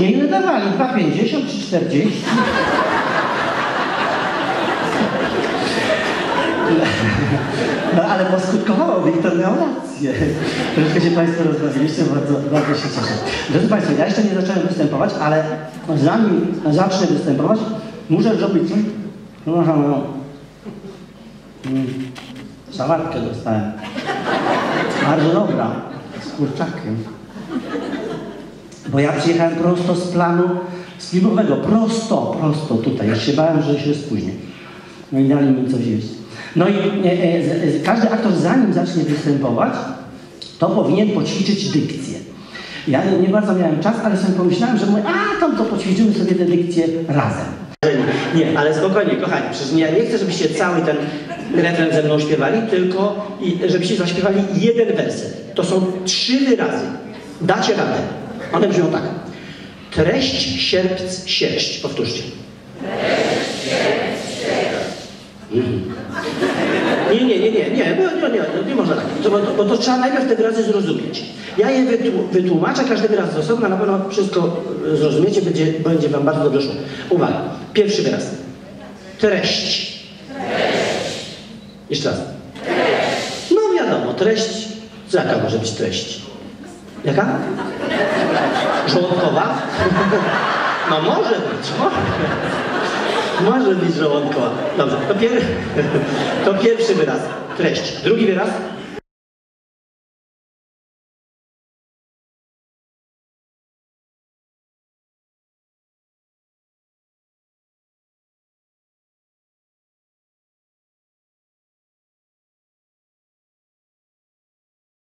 Nie, ile dawali? 2,50 czy 40? No ale poskutkowało, Wiktor miał rację. Troszkę się Państwo rozbawiliście, bardzo, bardzo się cieszę. Drodzy Państwo, ja jeszcze nie zacząłem występować, ale zanim zacznę występować, muszę zrobić coś. Proszę moją mm, sałatkę dostałem. Bardzo dobra, z kurczakiem. Bo ja przyjechałem prosto z planu filmowego, prosto, prosto tutaj. Już się bałem, że się spóźnię. No i dali mi coś jeść. No i e, e, z- każdy aktor zanim zacznie występować, to powinien poćwiczyć dykcję. Ja nie bardzo miałem czas, ale sobie pomyślałem, że mówię, a tam to poćwiczymy sobie tę dykcję razem. Nie, ale spokojnie, kochani, przecież ja nie chcę, żebyście cały ten refren ze mną śpiewali, tylko żebyście zaśpiewali jeden werset. To są trzy wyrazy. Dacie radę. One brzmią tak. Treść, sierpc, sierść. Powtórzcie. Mhm. Nie, nie, nie, nie, nie, bo, nie, nie, nie można tak. To, bo, bo to trzeba najpierw te wyrazy zrozumieć. Ja je wytłu- wytłumaczę, każdy wyraz z osobna, na pewno wszystko e, zrozumiecie, będzie, będzie wam bardzo dobrze szło. Uwaga, pierwszy wyraz. Treść. Jeszcze raz. No wiadomo, treść. Jaka może być treść? Jaka? Żołądkowa? No może być, może. Może być żołądkowa. Dobrze, to, pier... to pierwszy wyraz. Treść. Drugi wyraz.